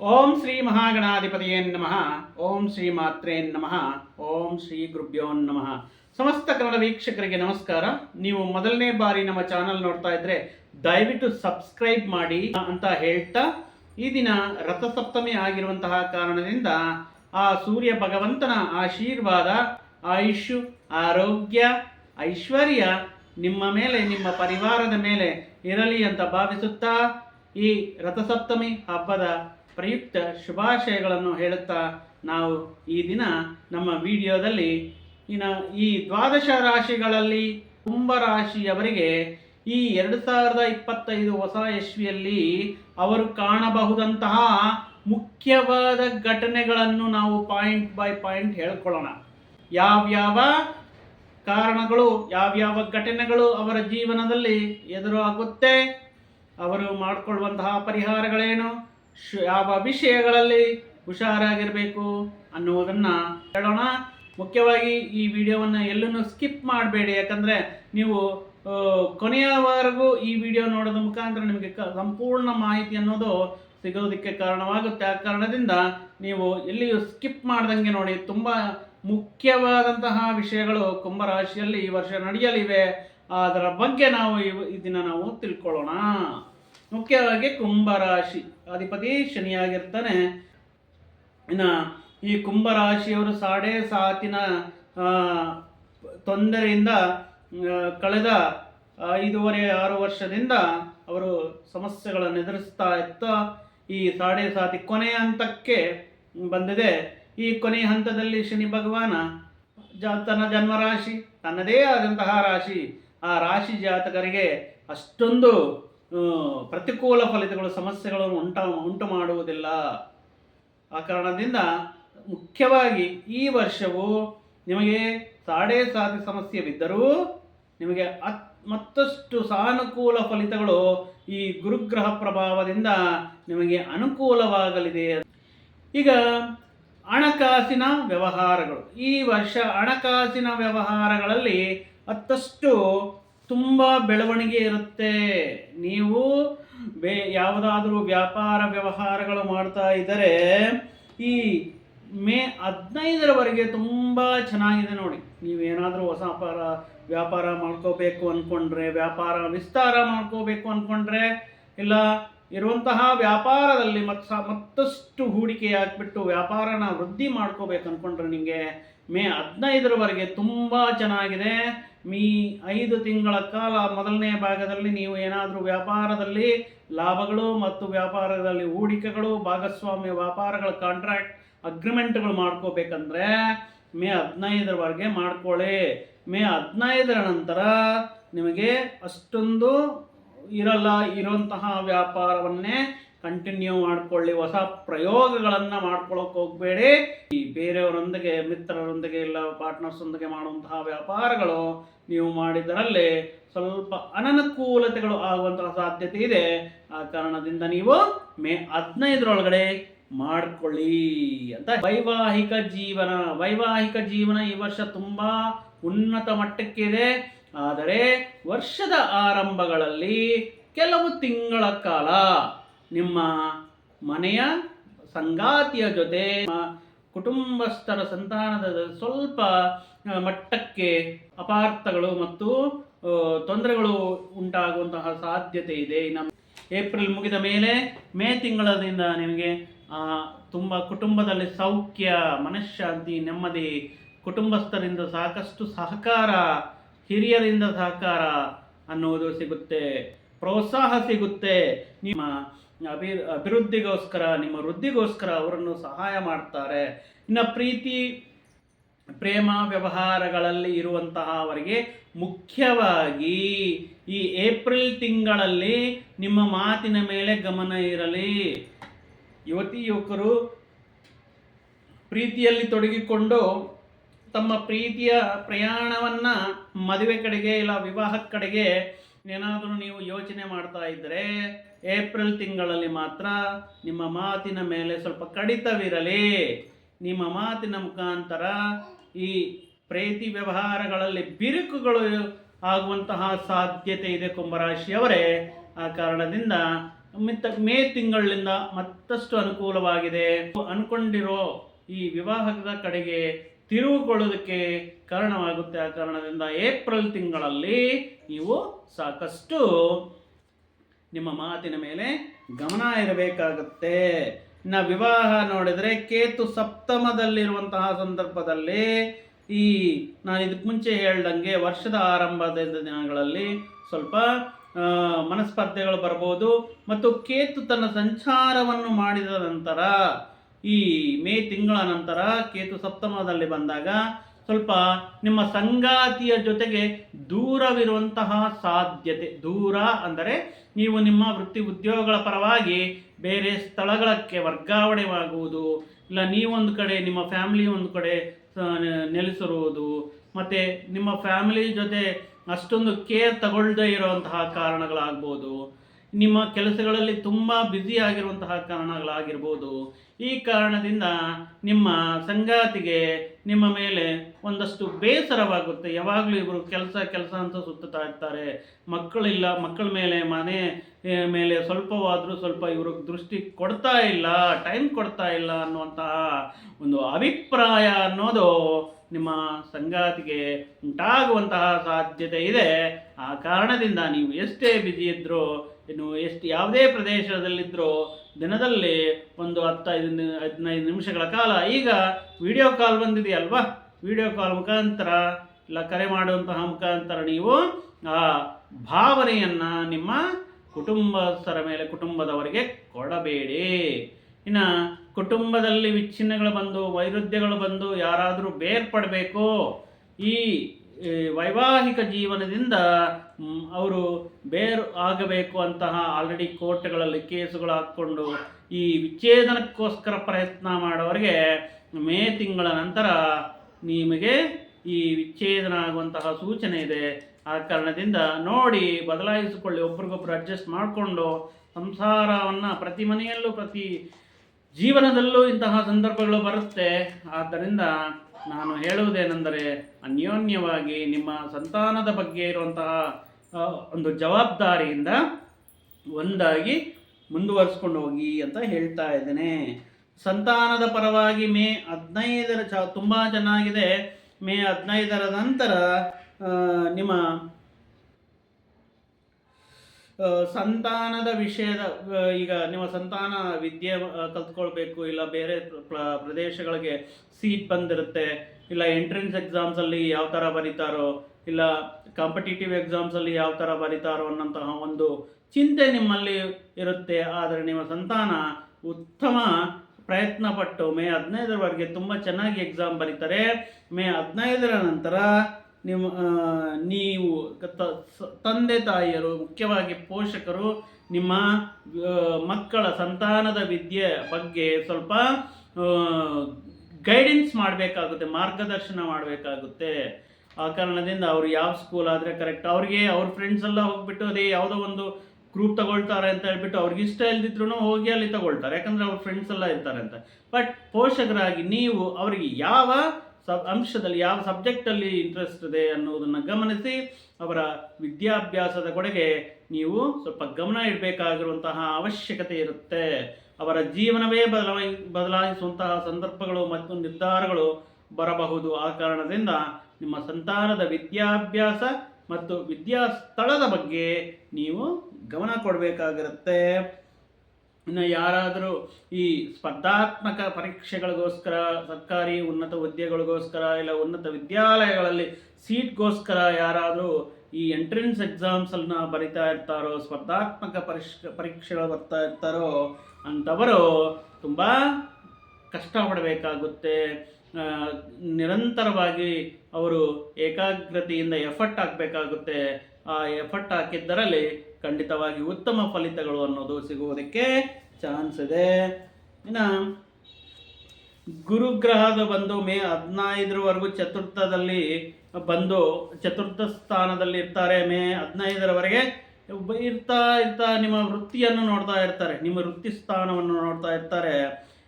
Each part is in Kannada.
ಓಂ ಶ್ರೀ ಮಹಾಗಣಾಧಿಪತಿಯೇ ನಮಃ. ಓಂ ಶ್ರೀ ಮಾತ್ರೇ ನಮಃ. ಓಂ ಶ್ರೀ ಗುರುಭ್ಯೋ ನಮಃ. ಸಮಸ್ತ ಕನ್ನಡ ವೀಕ್ಷಕರಿಗೆ ನಮಸ್ಕಾರ. ನೀವು ಮೊದಲನೇ ಬಾರಿ ನಮ್ಮ ಚಾನಲ್ ನೋಡ್ತಾ ಇದ್ರೆ ದಯವಿಟ್ಟು ಸಬ್ಸ್ಕ್ರೈಬ್ ಮಾಡಿ ಅಂತ ಹೇಳ್ತಾ ಈ ದಿನ ರಥಸಪ್ತಮಿ ಆಗಿರುವಂತಹ ಕಾರಣದಿಂದ ಆ ಸೂರ್ಯ ಭಗವಂತನ ಆಶೀರ್ವಾದ, ಆಯುಷ್, ಆರೋಗ್ಯ, ಐಶ್ವರ್ಯ ನಿಮ್ಮ ಮೇಲೆ, ನಿಮ್ಮ ಪರಿವಾರದ ಮೇಲೆ ಇರಲಿ ಅಂತ ಭಾವಿಸುತ್ತಾ ಈ ರಥಸಪ್ತಮಿ ಹಬ್ಬದ ಪ್ರಯುಕ್ತ ಶುಭಾಶಯಗಳನ್ನು ಹೇಳುತ್ತಾ ನಾವು ಈ ದಿನ ನಮ್ಮ ವಿಡಿಯೋದಲ್ಲಿ ಇನ್ನು ಈ ದ್ವಾದಶ ರಾಶಿಗಳಲ್ಲಿ ಕುಂಭ ರಾಶಿಯವರಿಗೆ ಈ ಎರಡು ಸಾವಿರದ ಇಪ್ಪತ್ತೈದು ಹೊಸ ಯಶ್ವಿಯಲ್ಲಿ ಅವರು ಕಾಣಬಹುದಂತಹ ಮುಖ್ಯವಾದ ಘಟನೆಗಳನ್ನು ನಾವು ಪಾಯಿಂಟ್ ಬೈ ಪಾಯಿಂಟ್ ಹೇಳ್ಕೊಳ್ಳೋಣ. ಯಾವ್ಯಾವ ಕಾರಣಗಳು, ಯಾವ್ಯಾವ ಘಟನೆಗಳು ಅವರ ಜೀವನದಲ್ಲಿ ಎದುರಾಗುತ್ತೆ, ಅವರು ಮಾಡಿಕೊಳ್ಳುವಂತಹ ಪರಿಹಾರಗಳೇನು? ಯಾವ ವಿಷಯಗಳಲ್ಲಿ ಹುಷಾರಾಗಿರಬೇಕು ಅನ್ನುವುದನ್ನು ಹೇಳೋಣ. ಮುಖ್ಯವಾಗಿ ಈ ವಿಡಿಯೋವನ್ನು ಎಲ್ಲೂ ಸ್ಕಿಪ್ ಮಾಡಬೇಡಿ, ಯಾಕಂದರೆ ನೀವು ಕೊನೆಯವರೆಗೂ ಈ ವಿಡಿಯೋ ನೋಡೋದ್ರ ಮುಖಾಂತರ ನಿಮಗೆ ಸಂಪೂರ್ಣ ಮಾಹಿತಿ ಅನ್ನೋದು ಸಿಗೋದಕ್ಕೆ ಕಾರಣವಾಗುತ್ತೆ. ಆ ಕಾರಣದಿಂದ ನೀವು ಎಲ್ಲಿಯೂ ಸ್ಕಿಪ್ ಮಾಡ್ದಂಗೆ ನೋಡಿ. ತುಂಬ ಮುಖ್ಯವಾದಂತಹ ವಿಷಯಗಳು ಕುಂಭರಾಶಿಯಲ್ಲಿ ಈ ವರ್ಷ ನಡೆಯಲಿವೆ. ಅದರ ಬಗ್ಗೆ ನಾವು ಇವ್- ಈ ನಾವು ತಿಳ್ಕೊಳ್ಳೋಣ. ಮುಖ್ಯವಾಗಿ ಕುಂಭರಾಶಿ. ಅಧಿಪತಿ ಶನಿಯಾಗಿರ್ತಾನೆ. ಇನ್ನು ಈ ಕುಂಭರಾಶಿಯವರು ಸಾಡೆ ಸಾತಿನ ತೊಂದರೆಯಿಂದ ಕಳೆದ ಐದೂವರೆ, ಆರು ವರ್ಷದಿಂದ ಅವರು ಸಮಸ್ಯೆಗಳನ್ನು ಎದುರಿಸ್ತಾ ಇತ್ತ. ಈ ಸಾಡೆ ಸಾತಿ ಕೊನೆಯ ಹಂತಕ್ಕೆ ಬಂದಿದೆ. ಈ ಕೊನೆಯ ಹಂತದಲ್ಲಿ ಶನಿ ಭಗವಾನ ಜ, ತನ್ನ ಜನ್ಮರಾಶಿ, ತನ್ನದೇ ಆದಂತಹ ರಾಶಿ. ಆ ರಾಶಿ ಜಾತಕರಿಗೆ ಅಷ್ಟೊಂದು ಪ್ರತಿಕೂಲ ಫಲಿತಗಳು ಸಮಸ್ಯೆಗಳನ್ನು ಉಂಟ, ಉಂಟು ಮಾಡುವುದಿಲ್ಲ. ಆ ಕಾರಣದಿಂದ ಮುಖ್ಯವಾಗಿ ಈ ವರ್ಷವು ನಿಮಗೆ ಸಾಡೆ ಸಮಸ್ಯೆ ಬಿದ್ದರೂ ನಿಮಗೆ ಅತ್, ಮತ್ತಷ್ಟು ಸಾನುಕೂಲ ಫಲಿತಗಳು ಈ ಗುರುಗ್ರಹ ಪ್ರಭಾವದಿಂದ ನಿಮಗೆ ಅನುಕೂಲವಾಗಲಿದೆ. ಈಗ ಹಣಕಾಸಿನ ವ್ಯವಹಾರಗಳು. ಈ ವರ್ಷ ಹಣಕಾಸಿನ ವ್ಯವಹಾರಗಳಲ್ಲಿ ಮತ್ತಷ್ಟು ತುಂಬ ಬೆಳವಣಿಗೆ ಇರುತ್ತೆ. ನೀವು ಬೇ, ಯಾವುದಾದ್ರೂ ವ್ಯಾಪಾರ ವ್ಯವಹಾರಗಳು ಮಾಡ್ತಾ ಇದ್ದರೆ ಈ ಮೇ ಹದಿನೈದರವರೆಗೆ ತುಂಬ ಚೆನ್ನಾಗಿದೆ ನೋಡಿ. ನೀವೇನಾದರೂ ಹೊಸ ವ್ಯಾಪಾರ ವ್ಯಾಪಾರ ಮಾಡ್ಕೋಬೇಕು ಅಂದ್ಕೊಂಡ್ರೆ ವ್ಯಾಪಾರ ವಿಸ್ತಾರ ಮಾಡ್ಕೋಬೇಕು ಅಂದ್ಕೊಂಡ್ರೆ ಇಲ್ಲ ಇರುವಂತಹ ವ್ಯಾಪಾರದಲ್ಲಿ ಮತ್ ಮತ್ತಷ್ಟು ಹೂಡಿಕೆ ಹಾಕ್ಬಿಟ್ಟು ವ್ಯಾಪಾರನ ವೃದ್ಧಿ ಮಾಡ್ಕೋಬೇಕು ಅಂದ್ಕೊಂಡ್ರೆ ನಿಮಗೆ ಮೇ ಹದಿನೈದರವರೆಗೆ ತುಂಬ ಚೆನ್ನಾಗಿದೆ. ಮೀ ಐದು ತಿಂಗಳ ಕಾಲ ಮೊದಲನೇ ಭಾಗದಲ್ಲಿ ನೀವು ಏನಾದರೂ ವ್ಯಾಪಾರದಲ್ಲಿ ಲಾಭಗಳು ಮತ್ತು ವ್ಯಾಪಾರದಲ್ಲಿ ಹೂಡಿಕೆಗಳು ಭಾಗಸ್ವಾಮ್ಯ ವ್ಯಾಪಾರಗಳ ಕಾಂಟ್ರಾಕ್ಟ್ ಅಗ್ರಿಮೆಂಟ್ಗಳು ಮಾಡ್ಕೋಬೇಕಂದ್ರೆ ಮೇ ಹದಿನೈದರವರೆಗೆ ಮಾಡ್ಕೊಳ್ಳಿ. ಮೇ ಹದಿನೈದರ ನಂತರ ನಿಮಗೆ ಅಷ್ಟೊಂದು ಇರಲ್ಲ, ಇರುವಂತಹ ವ್ಯಾಪಾರವನ್ನೇ ಕಂಟಿನ್ಯೂ ಮಾಡ್ಕೊಳ್ಳಿ, ಹೊಸ ಪ್ರಯೋಗಗಳನ್ನು ಮಾಡ್ಕೊಳ್ಳೋಕೆ ಹೋಗಬೇಡಿ. ಈ ಬೇರೆಯವರೊಂದಿಗೆ, ಮಿತ್ರರೊಂದಿಗೆ ಇಲ್ಲ ಪಾರ್ಟ್ನರ್ಸೊಂದಿಗೆ ಮಾಡುವಂತಹ ವ್ಯಾಪಾರಗಳು ನೀವು ಮಾಡಿದರಲ್ಲಿ ಸ್ವಲ್ಪ ಅನನುಕೂಲತೆಗಳು ಆಗುವಂತಹ ಸಾಧ್ಯತೆ ಇದೆ. ಆ ಕಾರಣದಿಂದ ನೀವು ಮೇ ಹದಿನೈದರೊಳಗಡೆ ಮಾಡ್ಕೊಳ್ಳಿ ಅಂತ. ವೈವಾಹಿಕ ಜೀವನ ವೈವಾಹಿಕ ಜೀವನ ಈ ವರ್ಷ ತುಂಬಾ ಉನ್ನತ ಮಟ್ಟಕ್ಕಿದೆ. ಆದರೆ ವರ್ಷದ ಆರಂಭಗಳಲ್ಲಿ ಕೆಲವು ತಿಂಗಳ ಕಾಲ ನಿಮ್ಮ ಮನೆಯ ಸಂಗಾತಿಯ ಜೊತೆ ಕುಟುಂಬಸ್ಥರ ಸಂತಾನದ ಸ್ವಲ್ಪ ಮಟ್ಟಕ್ಕೆ ಅಪಾರ್ಥಗಳು ಮತ್ತು ತೊಂದರೆಗಳು ಉಂಟಾಗುವಂತಹ ಸಾಧ್ಯತೆ ಇದೆ. ನಮ್ಮ ಏಪ್ರಿಲ್ ಮುಗಿದ ಮೇಲೆ ಮೇ ತಿಂಗಳದಿಂದ ನಿಮಗೆ ತುಂಬ ಕುಟುಂಬದಲ್ಲಿ ಸೌಖ್ಯ, ಮನಃಶಾಂತಿ, ನೆಮ್ಮದಿ, ಕುಟುಂಬಸ್ಥರಿಂದ ಸಾಕಷ್ಟು ಸಹಕಾರ, ಹಿರಿಯರಿಂದ ಸಹಕಾರ ಅನ್ನುವುದು ಸಿಗುತ್ತೆ. ಪ್ರೋತ್ಸಾಹ ಸಿಗುತ್ತೆ. ನಿಮ್ಮ ಅಭಿ, ಅಭಿವೃದ್ಧಿಗೋಸ್ಕರ, ನಿಮ್ಮ ವೃದ್ಧಿಗೋಸ್ಕರ ಅವರನ್ನು ಸಹಾಯ ಮಾಡ್ತಾರೆ. ಇನ್ನು ಪ್ರೀತಿ, ಪ್ರೇಮ, ವ್ಯವಹಾರಗಳಲ್ಲಿ ಇರುವಂತಹ ಅವರಿಗೆ ಮುಖ್ಯವಾಗಿ ಈ ಏಪ್ರಿಲ್ ತಿಂಗಳಲ್ಲಿ ನಿಮ್ಮ ಮಾತಿನ ಮೇಲೆ ಗಮನ ಇರಲಿ. ಯುವತಿ, ಯುವಕರು ಪ್ರೀತಿಯಲ್ಲಿ ತೊಡಗಿಕೊಂಡು ತಮ್ಮ ಪ್ರೀತಿಯ ಪ್ರಯಾಣವನ್ನ ಮದುವೆ ಕಡೆಗೆ ಇಲ್ಲ ವಿವಾಹದ ಕಡೆಗೆ ಏನಾದರೂ ನೀವು ಯೋಚನೆ ಮಾಡ್ತಾ ಇದ್ದರೆ ಏಪ್ರಿಲ್ ತಿಂಗಳಲ್ಲಿ ಮಾತ್ರ ನಿಮ್ಮ ಮಾತಿನ ಮೇಲೆ ಸ್ವಲ್ಪ ಕಡಿತವಿರಲಿ. ನಿಮ್ಮ ಮಾತಿನ ಮುಖಾಂತರ ಈ ಪ್ರೀತಿ ವ್ಯವಹಾರಗಳಲ್ಲಿ ಬಿರುಕುಗಳು ಆಗುವಂತಹ ಸಾಧ್ಯತೆ ಇದೆ ಕುಂಭರಾಶಿಯವರೇ. ಆ ಕಾರಣದಿಂದ ಮಿತ್ತ ಮೇ ತಿಂಗಳಿಂದ ಮತ್ತಷ್ಟು ಅನುಕೂಲವಾಗಿದೆ. ಅನ್ಕೊಂಡಿರೋ ಈ ವಿವಾಹದ ಕಡೆಗೆ ತಿರುವುಗೊಳ್ಳೋದಕ್ಕೆ ಕಾರಣವಾಗುತ್ತೆ. ಆ ಕಾರಣದಿಂದ ಏಪ್ರಿಲ್ ತಿಂಗಳಲ್ಲಿ ನೀವು ಸಾಕಷ್ಟು ನಿಮ್ಮ ಮಾತಿನ ಮೇಲೆ ಗಮನ ಇರಬೇಕಾಗುತ್ತೆ. ಇನ್ನು ವಿವಾಹ ನೋಡಿದರೆ ಕೇತು ಸಪ್ತಮದಲ್ಲಿರುವಂತಹ ಸಂದರ್ಭದಲ್ಲಿ ಈ ನಾನು ಇದಕ್ಕೆ ಮುಂಚೆ ಹೇಳ್ದಂಗೆ ವರ್ಷದ ಆರಂಭದ ದಿನಗಳಲ್ಲಿ ಸ್ವಲ್ಪ ಮನಸ್ಪರ್ಧೆಗಳು ಬರ್ಬೋದು ಮತ್ತು ಕೇತು ತನ್ನ ಸಂಚಾರವನ್ನು ಮಾಡಿದ ನಂತರ ಈ ಮೇ ತಿಂಗಳ ನಂತರ ಕೇತು ಸಪ್ತಮದಲ್ಲಿ ಬಂದಾಗ ಸ್ವಲ್ಪ ನಿಮ್ಮ ಸಂಗಾತಿಯ ಜೊತೆಗೆ ದೂರವಿರುವಂತಹ ಸಾಧ್ಯತೆ, ದೂರ ಅಂದರೆ ನೀವು ನಿಮ್ಮ ವೃತ್ತಿ ಉದ್ಯೋಗಗಳ ಪರವಾಗಿ ಬೇರೆ ಸ್ಥಳಗಳಕ್ಕೆ ವರ್ಗಾವಣೆವಾಗುವುದು, ಇಲ್ಲ ನೀವೊಂದು ಕಡೆ, ನಿಮ್ಮ ಫ್ಯಾಮಿಲಿ ಒಂದು ಕಡೆ ನೆಲೆಸಿರುವುದು, ಮತ್ತು ನಿಮ್ಮ ಫ್ಯಾಮಿಲಿ ಜೊತೆ ಅಷ್ಟೊಂದು ಕೇರ್ ತಗೊಳ್ಳದೇ ಇರುವಂತಹ ಕಾರಣಗಳಾಗ್ಬೋದು. ನಿಮ್ಮ ಕೆಲಸಗಳಲ್ಲಿ ತುಂಬ ಬ್ಯುಸಿ ಆಗಿರುವಂತಹ ಕಾರಣಗಳಾಗಿರ್ಬೋದು. ಈ ಕಾರಣದಿಂದ ನಿಮ್ಮ ಸಂಗಾತಿಗೆ ನಿಮ್ಮ ಮೇಲೆ ಒಂದಷ್ಟು ಬೇಸರವಾಗುತ್ತೆ. ಯಾವಾಗಲೂ ಇವರು ಕೆಲಸ ಕೆಲಸ ಅಂತ ಸುತ್ತುತ್ತಾ ಇರ್ತಾರೆ. ಮಕ್ಕಳಿಲ್ಲ, ಮಕ್ಕಳ ಮೇಲೆ, ಮನೆ ಮೇಲೆ ಸ್ವಲ್ಪವಾದರೂ ಸ್ವಲ್ಪ ಇವರು ದೃಷ್ಟಿ ಕೊಡ್ತಾ ಇಲ್ಲ ಟೈಮ್ ಕೊಡ್ತಾ ಇಲ್ಲ ಅನ್ನುವಂತಹ ಒಂದು ಅಭಿಪ್ರಾಯ ಅನ್ನೋದು ನಿಮ್ಮ ಸಂಗಾತಿಗೆ ಉಂಟಾಗುವಂತಹ ಸಾಧ್ಯತೆ ಇದೆ. ಆ ಕಾರಣದಿಂದ ನೀವು ಎಷ್ಟೇ ಬ್ಯುಸಿ ಇದ್ದರೂ ಇನ್ನು ಎಷ್ಟು ಯಾವುದೇ ಪ್ರದೇಶದಲ್ಲಿದ್ದರೂ ದಿನದಲ್ಲಿ ಒಂದು ಹತ್ತೈದು ಹದಿನೈದು ನಿಮಿಷಗಳ ಕಾಲ ಈಗ ವಿಡಿಯೋ ಕಾಲ್ ಬಂದಿದೆಯಲ್ವಾ? ವಿಡಿಯೋ ಕಾಲ್ ಮುಖಾಂತರ ಇಲ್ಲ, ಕರೆ ಮಾಡುವಂತಹ ಮುಖಾಂತರ ನೀವು ಆ ಭಾವನೆಯನ್ನು ನಿಮ್ಮ ಕುಟುಂಬಸ್ಥರ ಮೇಲೆ, ಕುಟುಂಬದವರಿಗೆ ಕೊಡಬೇಡಿ. ಇನ್ನು ಕುಟುಂಬದಲ್ಲಿ ವಿಚ್ಛಿನ್ನಗಳು ಬಂದು, ವೈರುಧ್ಯಗಳು ಬಂದು ಯಾರಾದರೂ ಬೇರ್ಪಡಬೇಕು. ಈ ಈ ವೈವಾಹಿಕ ಜೀವನದಿಂದ ಅವರು ಬೇರು ಆಗಬೇಕು ಅಂತಹ ಆಲ್ರೆಡಿ ಕೋರ್ಟ್ಗಳಲ್ಲಿ ಕೇಸುಗಳು ಹಾಕ್ಕೊಂಡು ಈ ವಿಚ್ಛೇದನಕ್ಕೋಸ್ಕರ ಪ್ರಯತ್ನ ಮಾಡೋರಿಗೆ ಮೇ ತಿಂಗಳ ನಂತರ ನಿಮಗೆ ಈ ವಿಚ್ಛೇದನ ಆಗುವಂತಹ ಸೂಚನೆ ಇದೆ. ಆ ಕಾರಣದಿಂದ ನೋಡಿ ಬದಲಾಯಿಸಿಕೊಳ್ಳಿ, ಒಬ್ರಿಗೊಬ್ರು ಅಡ್ಜಸ್ಟ್ ಮಾಡಿಕೊಂಡು ಸಂಸಾರವನ್ನು ಪ್ರತಿ ಮನೆಯಲ್ಲೂ ಪ್ರತಿ ಜೀವನದಲ್ಲೂ ಇಂತಹ ಸಂದರ್ಭಗಳು ಬರುತ್ತೆ. ಆದ್ದರಿಂದ ನಾನು ಹೇಳುವುದೇನೆಂದರೆ ಅನ್ಯೋನ್ಯವಾಗಿ ನಿಮ್ಮ ಸಂತಾನದ ಬಗ್ಗೆ ಇರುವಂತಹ ಒಂದು ಜವಾಬ್ದಾರಿಯಿಂದ ಒಂದಾಗಿ ಮುಂದುವರಿಸ್ಕೊಂಡು ಹೋಗಿ ಅಂತ ಹೇಳ್ತಾ ಇದ್ದೇನೆ. ಸಂತಾನದ ಪರವಾಗಿ ಮೇ ಹದಿನೈದರ ಚ, ತುಂಬ ಚೆನ್ನಾಗಿದೆ. ಮೇ ಹದಿನೈದರ ನಂತರ ನಿಮ್ಮ ಸಂತಾನದ ವಿಷಯದ ಈಗ ನಿಮ್ಮ ಸಂತಾನ ವಿದ್ಯೆ ಕಲ್ತ್ಕೊಳ್ಬೇಕು, ಇಲ್ಲ ಬೇರೆ ಪ್ರ- ಪ್ರ- ಪ್ರದೇಶಗಳಿಗೆ ಸೀಟ್ ಬಂದಿರುತ್ತೆ, ಇಲ್ಲ ಎಂಟ್ರೆನ್ಸ್ ಎಕ್ಸಾಮ್ಸಲ್ಲಿ ಯಾವ ಥರ ಬರೀತಾರೋ, ಇಲ್ಲ ಕಾಂಪಿಟೇಟಿವ್ ಎಕ್ಸಾಮ್ಸಲ್ಲಿ ಯಾವ ಥರ ಬರೀತಾರೋ ಅನ್ನೋಂತಹ ಒಂದು ಚಿಂತೆ ನಿಮ್ಮಲ್ಲಿ ಇರುತ್ತೆ, ಆದರೆ ನಿಮ್ಮ ಸಂತಾನ ಉತ್ತಮ ಪ್ರಯತ್ನ ಪಟ್ಟು ಮೇ ಹದಿನೈದರವರೆಗೆ ತುಂಬ ಚೆನ್ನಾಗಿ ಎಕ್ಸಾಮ್ ಬರೀತಾರೆ. ಮೇ ಹದಿನೈದರ ನಂತರ ನಿಮ್ಮ ನೀವು ತಂದೆ ತಾಯಿಯರು, ಮುಖ್ಯವಾಗಿ ಪೋಷಕರು, ನಿಮ್ಮ ಮಕ್ಕಳ ಸಂತಾನದ ವಿದ್ಯೆ ಬಗ್ಗೆ ಸ್ವಲ್ಪ ಗೈಡೆನ್ಸ್ ಮಾಡಬೇಕಾಗುತ್ತೆ, ಮಾರ್ಗದರ್ಶನ ಮಾಡಬೇಕಾಗುತ್ತೆ. ಆ ಕಾರಣದಿಂದ ಅವ್ರು ಯಾವ ಸ್ಕೂಲ್ ಆದರೆ ಕರೆಕ್ಟ್ ಅವ್ರಿಗೆ ಅವ್ರ ಫ್ರೆಂಡ್ಸ್ ಎಲ್ಲ ಹೋಗ್ಬಿಟ್ಟು ಅದೇ ಯಾವುದೋ ಒಂದು ಗ್ರೂಪ್ ತಗೊಳ್ತಾರೆ ಅಂತ ಹೇಳ್ಬಿಟ್ಟು ಅವ್ರಿಗೆ ಇಷ್ಟ ಇಲ್ದಿದ್ರು ಹೋಗಿ ಅಲ್ಲಿ ತಗೊಳ್ತಾರೆ. ಯಾಕಂದ್ರೆ ಅವ್ರ ಫ್ರೆಂಡ್ಸ್ ಎಲ್ಲ ಇರ್ತಾರೆ ಅಂತ. ಬಟ್ ಪೋಷಕರಾಗಿ ನೀವು ಅವರಿಗೆ ಯಾವ ಸಬ್ ಅಂಶದಲ್ಲಿ ಯಾವ ಸಬ್ಜೆಕ್ಟಲ್ಲಿ ಇಂಟ್ರೆಸ್ಟ್ ಇದೆ ಅನ್ನೋದನ್ನು ಗಮನಿಸಿ, ಅವರ ವಿದ್ಯಾಭ್ಯಾಸದ ಕಡೆಗೆ ನೀವು ಸ್ವಲ್ಪ ಗಮನ ಇಡಬೇಕಾಗಿರುವಂತಹ ಅವಶ್ಯಕತೆ ಇರುತ್ತೆ. ಅವರ ಜೀವನವೇ ಬದಲಾಯಿ, ಬದಲಾಯಿಸುವಂತಹ ಸಂದರ್ಭಗಳು ಮತ್ತು ನಿರ್ಧಾರಗಳು ಬರಬಹುದು. ಆ ಕಾರಣದಿಂದ ನಿಮ್ಮ ಸಂತಾನದ ವಿದ್ಯಾಭ್ಯಾಸ ಮತ್ತು ವಿದ್ಯಾಸ್ಥಳದ ಬಗ್ಗೆ ನೀವು ಗಮನ ಕೊಡಬೇಕಾಗಿರುತ್ತೆ. ಇನ್ನು ಯಾರಾದರೂ ಈ ಸ್ಪರ್ಧಾತ್ಮಕ ಪರೀಕ್ಷೆಗಳಿಗೋಸ್ಕರ, ಸರ್ಕಾರಿ ಉನ್ನತ ಹುದ್ದೆಗಳಿಗೋಸ್ಕರ ಇಲ್ಲ ಉನ್ನತ ವಿದ್ಯಾಲಯಗಳಲ್ಲಿ ಸೀಟ್ಗೋಸ್ಕರ ಯಾರಾದರೂ ಈ ಎಂಟ್ರೆನ್ಸ್ ಎಕ್ಸಾಮ್ಸನ್ನು ಬರಿತಾ ಇರ್ತಾರೋ, ಸ್ಪರ್ಧಾತ್ಮಕ ಪರೀಕ್ಷ, ಪರೀಕ್ಷೆಗಳು ಬರ್ತಾ ಇರ್ತಾರೋ, ಅಂಥವರು ತುಂಬ ಕಷ್ಟಪಡಬೇಕಾಗುತ್ತೆ. ನಿರಂತರವಾಗಿ ಅವರು ಏಕಾಗ್ರತೆಯಿಂದ ಎಫರ್ಟ್ ಹಾಕಬೇಕಾಗುತ್ತೆ. ಆ ಎಫರ್ಟ್ ಹಾಕಿದ್ದರಲ್ಲಿ ಖಂಡಿತವಾಗಿ ಉತ್ತಮ ಫಲಿತಗಳು ಅನ್ನೋದು ಸಿಗುವುದಕ್ಕೆ ಚಾನ್ಸ್ ಇದೆ. ಇನ್ನು ಗುರುಗ್ರಹದ ಬಂದು ಮೇ ಹದಿನೈದರವರೆಗೂ ಚತುರ್ಥದಲ್ಲಿ ಬಂದು ಚತುರ್ಥ ಸ್ಥಾನದಲ್ಲಿ ಇರ್ತಾರೆ. ಮೇ ಹದಿನೈದರವರೆಗೆ ಇರ್ತಾ ಇರ್ತಾ ನಿಮ್ಮ ವೃತ್ತಿಯನ್ನು ನೋಡ್ತಾ ಇರ್ತಾರೆ, ನಿಮ್ಮ ವೃತ್ತಿ ಸ್ಥಾನವನ್ನು ನೋಡ್ತಾ ಇರ್ತಾರೆ.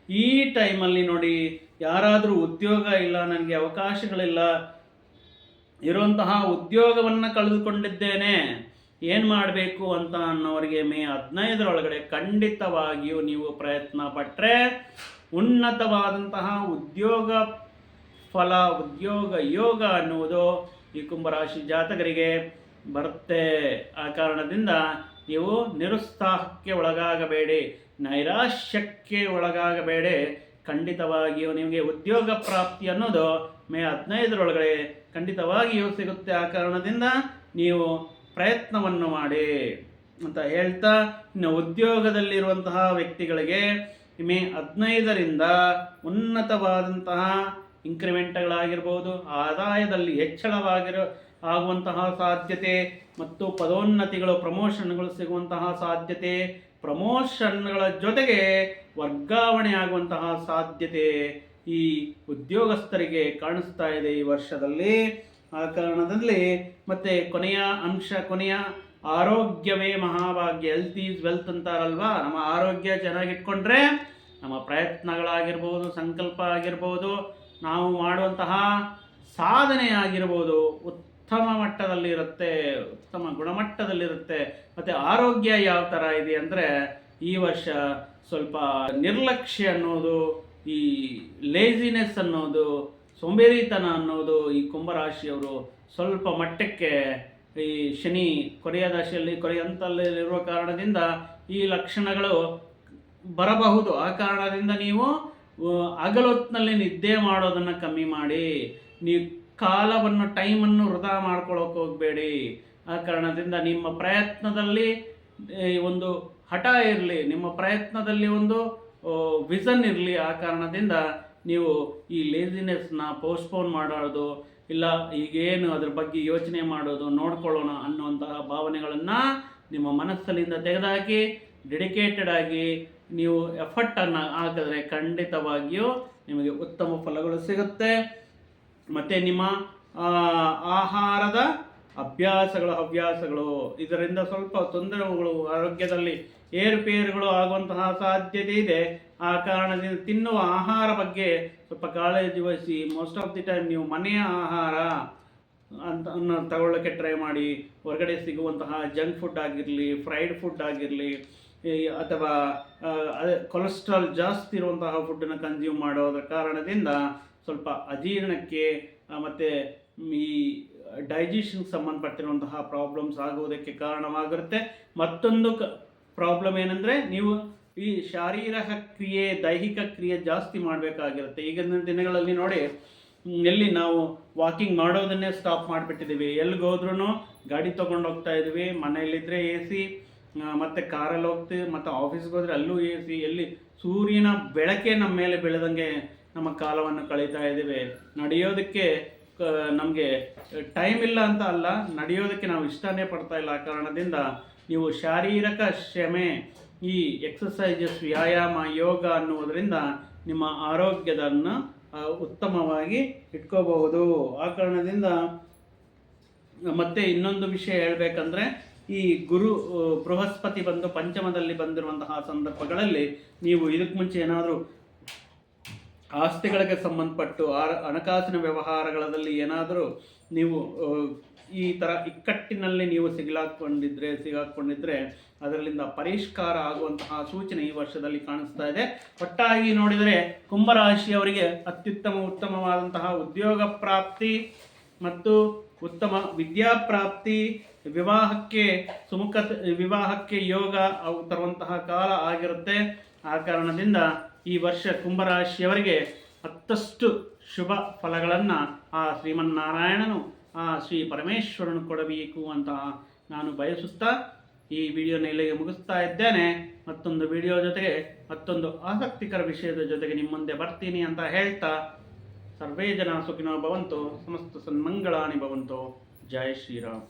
ಈ ಟೈಮಲ್ಲಿ ನೋಡಿ ಯಾರಾದರೂ ಉದ್ಯೋಗ ಇಲ್ಲ, ನನಗೆ ಅವಕಾಶಗಳಿಲ್ಲ, ಇರುವಂತಹ ಉದ್ಯೋಗವನ್ನು ಕಳೆದುಕೊಂಡಿದ್ದೇನೆ ಏನು ಮಾಡಬೇಕು ಅಂತ ಅನ್ನೋರಿಗೆ ಮೇ ಹದಿನೈದರೊಳಗಡೆ ಖಂಡಿತವಾಗಿಯೂ ನೀವು ಪ್ರಯತ್ನ ಪಟ್ಟರೆ ಉನ್ನತವಾದಂತಹ ಉದ್ಯೋಗ ಫಲ, ಉದ್ಯೋಗ ಯೋಗ ಅನ್ನುವುದು ಈ ಕುಂಭರಾಶಿ ಜಾತಕರಿಗೆ ಬರುತ್ತೆ. ಆ ಕಾರಣದಿಂದ ನೀವು ನಿರುತ್ಸಾಹಕ್ಕೆ ಒಳಗಾಗಬೇಡಿ, ನೈರಾಶ್ಯಕ್ಕೆ ಒಳಗಾಗಬೇಡಿ. ಖಂಡಿತವಾಗಿಯೂ ನಿಮಗೆ ಉದ್ಯೋಗ ಪ್ರಾಪ್ತಿ ಅನ್ನೋದು ಮೇ ಹದಿನೈದರೊಳಗಡೆ ಖಂಡಿತವಾಗಿಯೂ ಸಿಗುತ್ತೆ. ಆ ಕಾರಣದಿಂದ ನೀವು ಪ್ರಯತ್ನವನ್ನು ಮಾಡಿ ಅಂತ ಹೇಳ್ತಾ, ಇನ್ನು ಉದ್ಯೋಗದಲ್ಲಿರುವಂತಹ ವ್ಯಕ್ತಿಗಳಿಗೆ ಮೇ ಹದಿನೈದರಿಂದ ಉನ್ನತವಾದಂತಹ ಇಂಕ್ರಿಮೆಂಟ್ಗಳಾಗಿರ್ಬೋದು ಆದಾಯದಲ್ಲಿ ಹೆಚ್ಚಳವಾಗಿರೋ, ಆಗುವಂತಹ ಸಾಧ್ಯತೆ ಮತ್ತು ಪದೋನ್ನತಿಗಳು ಪ್ರಮೋಷನ್ಗಳು ಸಿಗುವಂತಹ ಸಾಧ್ಯತೆ ಪ್ರಮೋಷನ್ಗಳ ಜೊತೆಗೆ ವರ್ಗಾವಣೆ ಆಗುವಂತಹ ಸಾಧ್ಯತೆ ಈ ಉದ್ಯೋಗಸ್ಥರಿಗೆ ಕಾಣಿಸ್ತಾ ಇದೆ ಈ ವರ್ಷದಲ್ಲಿ. ಆ ಕಾರಣದಲ್ಲಿ ಮತ್ತೆ ಕೊನೆಯ ಅಂಶ, ಕೊನೆಯ ಆರೋಗ್ಯವೇ ಮಹಾಭಾಗ್ಯ. ಹೆಲ್ತ್ ಈಸ್ ವೆಲ್ತ್ ಅಂತಾರಲ್ವಾ? ನಮ್ಮ ಆರೋಗ್ಯ ಚೆನ್ನಾಗಿಟ್ಕೊಂಡ್ರೆ ನಮ್ಮ ಪ್ರಯತ್ನಗಳಾಗಿರ್ಬೋದು, ಸಂಕಲ್ಪ ಆಗಿರ್ಬೋದು, ನಾವು ಮಾಡುವಂತಹ ಸಾಧನೆ ಆಗಿರ್ಬೋದು, ಉತ್ತಮ ಮಟ್ಟದಲ್ಲಿ ಇರುತ್ತೆ ಉತ್ತಮ ಗುಣಮಟ್ಟದಲ್ಲಿರುತ್ತೆ. ಮತ್ತು ಆರೋಗ್ಯ ಯಾವ ಥರ ಇದೆ ಅಂದರೆ ಈ ವರ್ಷ ಸ್ವಲ್ಪ ನಿರ್ಲಕ್ಷ್ಯ ಅನ್ನೋದು, ಈ ಲೇಜಿನೆಸ್ ಅನ್ನೋದು ಸೋಂಬೇರಿತನ ಅನ್ನೋದು ಈ ಕುಂಭರಾಶಿಯವರು ಸ್ವಲ್ಪ ಮಟ್ಟಕ್ಕೆ ಈ ಶನಿ ಕೊರೆಯ ರಾಶಿಯಲ್ಲಿ ಕೊರೆಯಂತಲ್ಲಿರುವ ಕಾರಣದಿಂದ ಈ ಲಕ್ಷಣಗಳು ಬರಬಹುದು. ಆ ಕಾರಣದಿಂದ ನೀವು ಹಗಲೊತ್ತಿನಲ್ಲಿ ನಿದ್ದೆ ಮಾಡೋದನ್ನು ಕಮ್ಮಿ ಮಾಡಿ, ನೀವು ಕಾಲವನ್ನು, ಟೈಮನ್ನು ವೃಧಾ ಮಾಡ್ಕೊಳ್ಳೋಕೆ ಹೋಗಬೇಡಿ. ಆ ಕಾರಣದಿಂದ ನಿಮ್ಮ ಪ್ರಯತ್ನದಲ್ಲಿ ಒಂದು ಹಠ ಇರಲಿ, ನಿಮ್ಮ ಪ್ರಯತ್ನದಲ್ಲಿ ಒಂದು ವಿಷನ್ ಇರಲಿ. ಆ ಕಾರಣದಿಂದ ನೀವು ಈ ಲೇಸಿನೆಸ್ನ ಪೋಸ್ಟ್ಪೋನ್ ಮಾಡೋದು, ಇಲ್ಲ ಈಗೇನು ಅದ್ರ ಬಗ್ಗೆ ಯೋಚನೆ ಮಾಡೋದು ನೋಡ್ಕೊಳ್ಳೋಣ ಅನ್ನುವಂತಹ ಭಾವನೆಗಳನ್ನು ನಿಮ್ಮ ಮನಸ್ಸಲ್ಲಿಂದ ತೆಗೆದುಹಾಕಿ ಡೆಡಿಕೇಟೆಡ್ ಆಗಿ ನೀವು ಎಫರ್ಟನ್ನು ಹಾಕಿದ್ರೆ ಖಂಡಿತವಾಗಿಯೂ ನಿಮಗೆ ಉತ್ತಮ ಫಲಗಳು ಸಿಗುತ್ತೆ. ಮತ್ತು ನಿಮ್ಮ ಆಹಾರದ ಅಭ್ಯಾಸಗಳು, ಹವ್ಯಾಸಗಳು, ಇದರಿಂದ ಸ್ವಲ್ಪ ತೊಂದರೆಗಳು, ಆರೋಗ್ಯದಲ್ಲಿ ಏರುಪೇರುಗಳು ಆಗುವಂತಹ ಸಾಧ್ಯತೆ ಇದೆ. ಆ ಕಾರಣದಿಂದ ತಿನ್ನುವ ಆಹಾರ ಬಗ್ಗೆ ಸ್ವಲ್ಪ ಕಾಳಜಿ ವಹಿಸಿ. ಮೋಸ್ಟ್ ಆಫ್ ದಿ ಟೈಮ್ ನೀವು ಮನೆಯ ಆಹಾರ ಅಂತ ತಗೊಳ್ಳೋಕ್ಕೆ ಟ್ರೈ ಮಾಡಿ. ಹೊರಗಡೆ ಸಿಗುವಂತಹ ಜಂಕ್ ಫುಡ್ ಆಗಿರಲಿ ಫ್ರೈಡ್ ಫುಡ್ ಆಗಿರಲಿ ಅಥವಾ ಕೊಲೆಸ್ಟ್ರಾಲ್ ಜಾಸ್ತಿ ಇರುವಂತಹ ಫುಡ್ಡನ್ನು ಕನ್ಸ್ಯೂಮ್ ಮಾಡೋದ್ರ ಕಾರಣದಿಂದ ಸ್ವಲ್ಪ ಅಜೀರ್ಣಕ್ಕೆ ಮತ್ತೆ ಈ ಡೈಜೆಷನ್ಗೆ ಸಂಬಂಧಪಟ್ಟಿರುವಂತಹ ಪ್ರಾಬ್ಲಮ್ಸ್ ಆಗುವುದಕ್ಕೆ ಕಾರಣವಾಗಿರುತ್ತೆ ಮತ್ತೊಂದು ಕ ಪ್ರಾಬ್ಲಮ್ ಏನಂದರೆ ನೀವು ಈ ಶಾರೀರಿಕ ಕ್ರಿಯೆ, ದೈಹಿಕ ಕ್ರಿಯೆ ಜಾಸ್ತಿ ಮಾಡಬೇಕಾಗಿರುತ್ತೆ. ಈಗಿನ ದಿನಗಳಲ್ಲಿ ನೋಡಿ ಎಲ್ಲಿ ನಾವು ವಾಕಿಂಗ್ ಮಾಡೋದನ್ನೇ ಸ್ಟಾಪ್ ಮಾಡಿಬಿಟ್ಟಿದ್ದೀವಿ. ಎಲ್ಲಿಗೆ ಹೋದ್ರೂ ಗಾಡಿ ತೊಗೊಂಡು ಹೋಗ್ತಾ ಇದ್ವಿ ಮನೆಯಲ್ಲಿದ್ದರೆ ಎ ಸಿ ಮತ್ತು ಕಾರಲ್ಲಿ ಹೋಗ್ತೀವಿ, ಮತ್ತು ಆಫೀಸ್ಗೆ ಹೋದರೆ ಅಲ್ಲೂ ಎ ಸಿ ಎಲ್ಲಿ ಸೂರ್ಯನ ಬೆಳಕೆ ನಮ್ಮ ಮೇಲೆ ಬೆಳೆದಂಗೆ ನಮ್ಮ ಕಾಲವನ್ನು ಕಳೀತಾ ಇದ್ದೀವಿ. ನಡೆಯೋದಕ್ಕೆ ನಮಗೆ ಟೈಮ್ ಇಲ್ಲ ಅಂತ ಅಲ್ಲ, ನಡೆಯೋದಕ್ಕೆ ನಾವು ಇಷ್ಟನೇ ಪಡ್ತಾ ಇಲ್ಲ ಆ ಕಾರಣದಿಂದ ನೀವು ಶಾರೀರಿಕ ಶ್ರಮೆ ಈ ಎಕ್ಸಸೈಜಸ್ ವ್ಯಾಯಾಮ, ಯೋಗ ಅನ್ನುವುದರಿಂದ ನಿಮ್ಮ ಆರೋಗ್ಯದನ್ನು ಉತ್ತಮವಾಗಿ ಇಟ್ಕೋಬಹುದು. ಆ ಕಾರಣದಿಂದ, ಮತ್ತೆ ಇನ್ನೊಂದು ವಿಷಯ ಹೇಳಬೇಕಂದ್ರೆ, ಈ ಗುರು ಬೃಹಸ್ಪತಿ ಬಂದು ಪಂಚಮದಲ್ಲಿ ಬಂದಿರುವಂತಹ ಸಂದರ್ಭಗಳಲ್ಲಿ ನೀವು ಇದಕ್ಕೆ ಮುಂಚೆ ಏನಾದರೂ ಆಸ್ತಿಗಳಿಗೆ ಸಂಬಂಧಪಟ್ಟು ಆ ಹಣಕಾಸಿನ ವ್ಯವಹಾರಗಳಲ್ಲಿ ಏನಾದರೂ ನೀವು ಈ ಥರ ಇಕ್ಕಟ್ಟಿನಲ್ಲಿ ನೀವು ಸಿಗಲಾಕೊಂಡಿದ್ರೆ, ಸಿಗಾಕೊಂಡಿದ್ರೆ ಅದರಲ್ಲಿಂದ ಪರಿಷ್ಕಾರ ಆಗುವಂತಹ ಸೂಚನೆ ಈ ವರ್ಷದಲ್ಲಿ ಕಾಣಿಸ್ತಾ ಇದೆ. ಒಟ್ಟಾಗಿ ನೋಡಿದರೆ ಕುಂಭರಾಶಿಯವರಿಗೆ ಅತ್ಯುತ್ತಮ, ಉತ್ತಮವಾದಂತಹ ಉದ್ಯೋಗ ಪ್ರಾಪ್ತಿ ಮತ್ತು ಉತ್ತಮ ವಿದ್ಯಾಪ್ರಾಪ್ತಿ ವಿವಾಹಕ್ಕೆ ಸುಮುಖ ವಿವಾಹಕ್ಕೆ ಯೋಗ ಅವು ತರುವಂತಹ ಕಾಲ ಆಗಿರುತ್ತೆ. ಆ ಕಾರಣದಿಂದ ಈ ವರ್ಷ ಕುಂಭರಾಶಿಯವರಿಗೆ ಮತ್ತಷ್ಟು ಶುಭ ಫಲಗಳನ್ನು ಆ ಶ್ರೀಮನ್ನಾರಾಯಣನು, ಆ ಶ್ರೀ ಪರಮೇಶ್ವರನು ಕೊಡಬೇಕು ಅಂತ ನಾನು ಬಯಸುತ್ತಾ ಈ ವಿಡಿಯೋನ ಇಲ್ಲಿಗೆ ಮುಗಿಸ್ತಾ ಇದ್ದೇನೆ. ಮತ್ತೊಂದು ವಿಡಿಯೋ ಜೊತೆಗೆ ಮತ್ತೊಂದು ಆಸಕ್ತಿಕರ ವಿಷಯದ ಜೊತೆಗೆ ನಿಮ್ಮ ಮುಂದೆ ಬರ್ತೀನಿ ಅಂತ ಹೇಳ್ತಾ ಸರ್ವೇ ಜನ ಸುಖಿನೋ ಭವಂತು, ಸಮಸ್ತ ಸನ್ಮಂಗಳಾನಿ ಭವಂತು. ಜಯ ಶ್ರೀರಾಮ್.